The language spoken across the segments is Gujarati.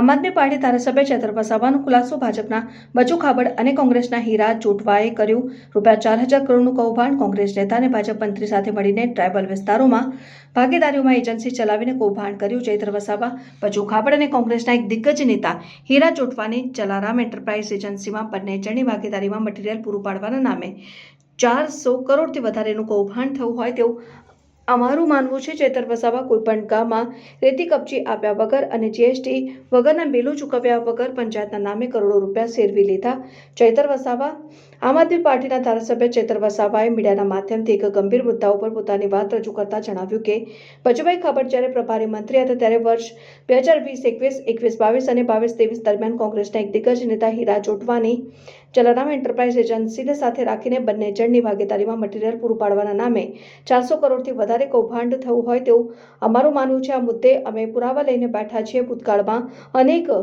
આમ આદમી પાર્ટી ધારાસભ્ય ચેતર વસાવાનો ખુલાસો ભાજપના બચુ ખાબડ અને કોંગ્રેસના હીરા ચોટવાએ કર્યું. રૂપિયા ચાર હજાર કરોડનું કૌભાંડ કોંગ્રેસ નેતા અને ભાજપ મંત્રી સાથે મળીને ટ્રાયબલ વિસ્તારોમાં ભાગીદારીઓમાં એજન્સી ચલાવીને કૌભાંડ કર્યું. ચૈત્ર વસાવા બચુ ખાબડ અને કોંગ્રેસના એક દિગ્ગજ નેતા હીરા ચોટવાની જલારામ એન્ટરપ્રાઇઝ એજન્સીમાં બંને જણની ભાગીદારીમાં મટીરીયલ પૂરું પાડવાના નામે ચારસો કરોડથી વધારેનું કૌભાંડ થયું હોય તેવું અમારું માનવું છે, ચેતર વસાવા કોઈપણ ગામમાં રેતી કપચી આપ્યા વગર અને જીએસટી વગરના બિલો ચૂકવ્યા વગર પંચાયતના નામે કરોડો રૂપિયા સેરવી લીધા. ચેતર વસાવા આમ આદમી પાર્ટીના ધારાસભ્ય ચેતર વસાવાએ મીડિયાના માધ્યમથી એક ગંભીર મુદ્દા ઉપર પોતાની વાત રજૂ કરતા જણાવ્યું કે બચુભાઈ ખાબડ જ્યારે પ્રભારી મંત્રી હતા ત્યારે વર્ષ બે હજાર વીસ, એકવીસ એકવીસ, બાવીસ અને બાવીસ, ત્રેવીસ દરમિયાન કોંગ્રેસના એક દિગ્ગજ નેતા હીરા જોટવાની જલારામ એન્ટરપ્રાઇઝ એજન્સીને સાથે રાખીને બંને જણની ભાગીદારીમાં મટીરીયલ પૂરું પાડવાના નામે ચારસો કરોડથી વધારે કૌભાંડ થયું હોય તેવું અમારું માનવું છે. આ મુદ્દે અમે પુરાવા લઈને બેઠા છીએ. ભૂતકાળમાં અનેક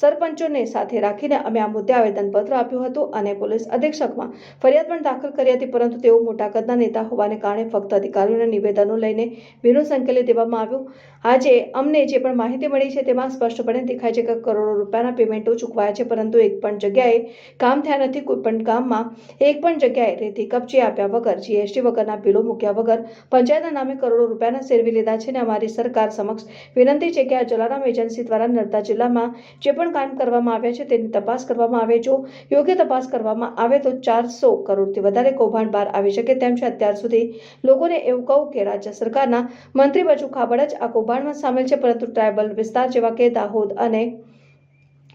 સરપંચોને સાથે રાખીને અમે આ મુદ્દે આવેદનપત્ર આપ્યું હતું અને પોલીસ અધિક્ષકમાં ફરિયાદ પણ દાખલ કરી હતી, પરંતુ તેઓ મોટા કદના નેતા હોવાને કારણે ફક્ત અધિકારીઓના નિવેદનો લઈને ભીનું સંકેલી દેવામાં આવ્યું. આજે અમને જે પણ માહિતી મળી છે તેમાં સ્પષ્ટપણે દેખાય છે કે કરોડો રૂપિયાના પેમેન્ટો ચૂકવાયા છે, પરંતુ એક પણ જગ્યાએ કામ થયા નથી. કોઈ પણ ગામમાં એક પણ જગ્યાએ રેતી કબજે આપ્યા વગર, જીએસટી વગરના બિલો મૂક્યા વગર પંચાયતના નામે કરોડો રૂપિયાના સેરવી લીધા છે અને અમારી સરકાર સમક્ષ વિનંતી છે કે આ જલારામ એજન્સી દ્વારા નર્મદા જિલ્લામાં જે પણ કામ કરવામાં આવ્યા છે, તેની તપાસ કરવામાં આવે, જો યોગ્ય તપાસ કરવામાં આવે તો ચારસો કરોડથી વધારે કૌભાંડ બહાર આવી શકે તેમ છે. અત્યાર સુધી લોકોને એવું કહું કે રાજ્ય સરકારના મંત્રી બચુ ખાબડ જ આ કૌભાંડમાં સામેલ છે, પરંતુ ટ્રાયબલ વિસ્તાર જેવા કે દાહોદ અને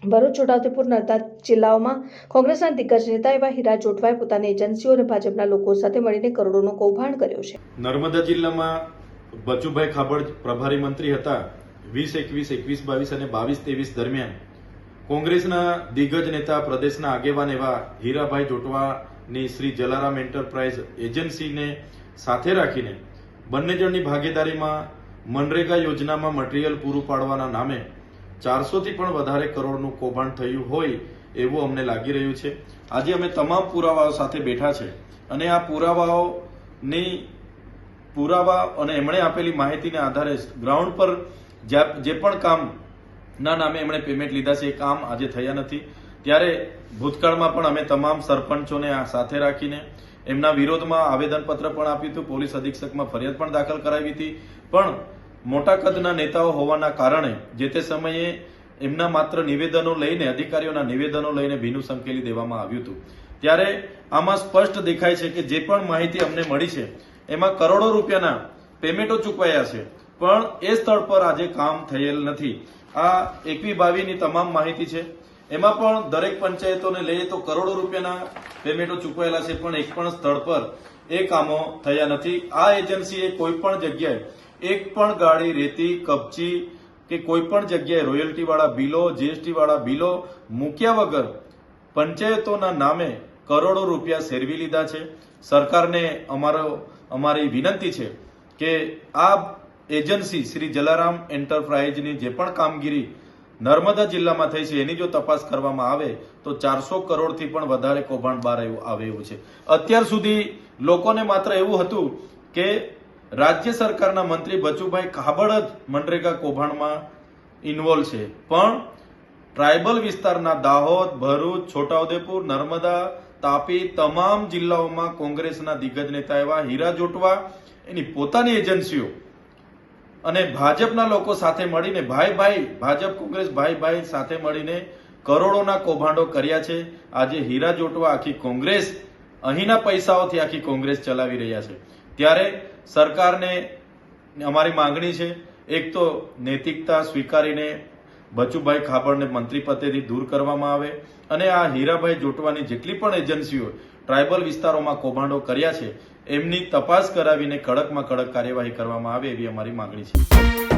ભરૂચ, છોટાઉદેપુર, નર્મદા જિલ્લાઓમાં કોંગ્રેસના દિગ્ગજ નેતા એવા હીરા જોટવાએ પોતાની એજન્સીઓ અને ભાજપના લોકો સાથે મળીને કરોડોનો કૌભાંડ કર્યો છે. નર્મદા જિલ્લામાં બચુભાઈ ખાબડ પ્રભારી મંત્રી હતા. વીસ એકવીસ એકવીસ બાવીસ અને બાવીસ ત્રેવીસ દરમિયાન કોંગ્રેસના દિગ્ગજ નેતા પ્રદેશના આગેવાન એવા હીરાભાઈ જોટવાની શ્રી જલારામ એન્ટરપ્રાઇઝ એજન્સીને સાથે રાખીને બંને જણની ભાગીદારીમાં મનરેગા યોજનામાં મટીરીયલ પૂરું પાડવાના નામે ચારસોથી પણ વધારે કરોડનું કૌભાંડ થયું હોય એવું અમને લાગી રહ્યું છે. આજે અમે તમામ પુરાવાઓ સાથે બેઠા છે અને આ પુરાવાઓની પુરાવા અને એમણે આપેલી માહિતીના આધારે ગ્રાઉન્ડ પર જે પણ કામ ના નામે એમણે પેમેન્ટ લીધા છે, એ કામ આજે થયા નથી. ત્યારે ભૂતકાળમાં પણ અમે તમામ સરપંચોને સાથે રાખીને એમના વિરોધમાં આવેદનપત્ર પણ આપ્યું હતું, પોલીસ અધિક્ષકમાં ફરિયાદ પણ દાખલ કરાવી હતી. પણ મોટા કદના નેતાઓ હોવાના કારણે જે તે સમયે એમના માત્ર નિવેદનો લઈને, અધિકારીઓના નિવેદનો લઈને ભીનું સંકેલી દેવામાં આવ્યું હતું. ત્યારે આમાં સ્પષ્ટ દેખાય છે કે જે પણ માહિતી અમને મળી છે, એમાં કરોડો રૂપિયાના પેમેન્ટો ચૂકવાયા છે. પણ એ સ્થળ પર આજે કામ થયેલ નથી. આ એકવી બાવીની તમામ માહિતી છે. એમાં પણ દરેક પંચાયતોને લઈએ તો કરોડો રૂપિયાના પેમેન્ટો ચૂકવાયેલા છે, પણ એક પણ સ્થળ પર એ કામો થયા નથી. આ એજન્સીએ કોઈ પણ જગ્યાએ એક પણ ગાડી, રેતી, કપચી કે કોઈ પણ જગ્યાએ રોયલ્ટી વાળા બિલો જીએસટી વાળા બિલો મૂક્યા વગર પંચાયતોના નામે કરોડો રૂપિયા સેરવી લીધા છે. સરકારને અમારો, અમારી વિનંતી છે કે આ એજન્સી શ્રી જલારામ એન્ટરપ્રાઇઝની જે પણ કામગીરી નર્મદા જિલ્લામાં થઈ છે, એની જો તપાસ કરવામાં આવે, તો ચારસો કરોડથી પણ વધારે કૌભાંડ બહાર આવે એવું છે. અત્યાર સુધી લોકોને માત્ર એવું હતું કે રાજ્ય સરકારના મંત્રી બચુભાઈ કાબડ જ મનરેગા કૌભાંડમાં ઇન્વોલ્વ છે. પણ ટ્રાયબલ વિસ્તારના દાહોદ, ભરૂચ, છોટાઉદેપુર, નર્મદા, તાપી તમામ જિલ્લાઓમાં કોંગ્રેસના દિગ્ગજ નેતા એવા હીરા જોટવા એની પોતાની એજન્સીઓ અને ભાજપના લોકો સાથે મળીને ભાઈ ભાઈ, ભાજપ, કોંગ્રેસ, ભાઈ ભાઈ સાથે મળીને કરોડોના કૌભાંડો કર્યા છે. આજે હીરા જોટવા આખી કોંગ્રેસ, અહીંના પૈસાઓથી આખી કોંગ્રેસ ચલાવી રહ્યા છે. ત્યારે સરકારને અમારી માંગણી છે, એક તો નૈતિકતા સ્વીકારીને બચુભાઈ ખાબડને મંત્રી પદેથી દૂર કરવામાં આવે અને આ હીરાભાઈ જોટવાની જેટલી પણ એજન્સીઓ ટ્રાયબલ વિસ્તારોમાં કૌભાંડો કર્યા છે એમની તપાસ કરાવીને કડકમાં કડક કાર્યવાહી કરવામાં આવે એવી અમારી માંગણી છે.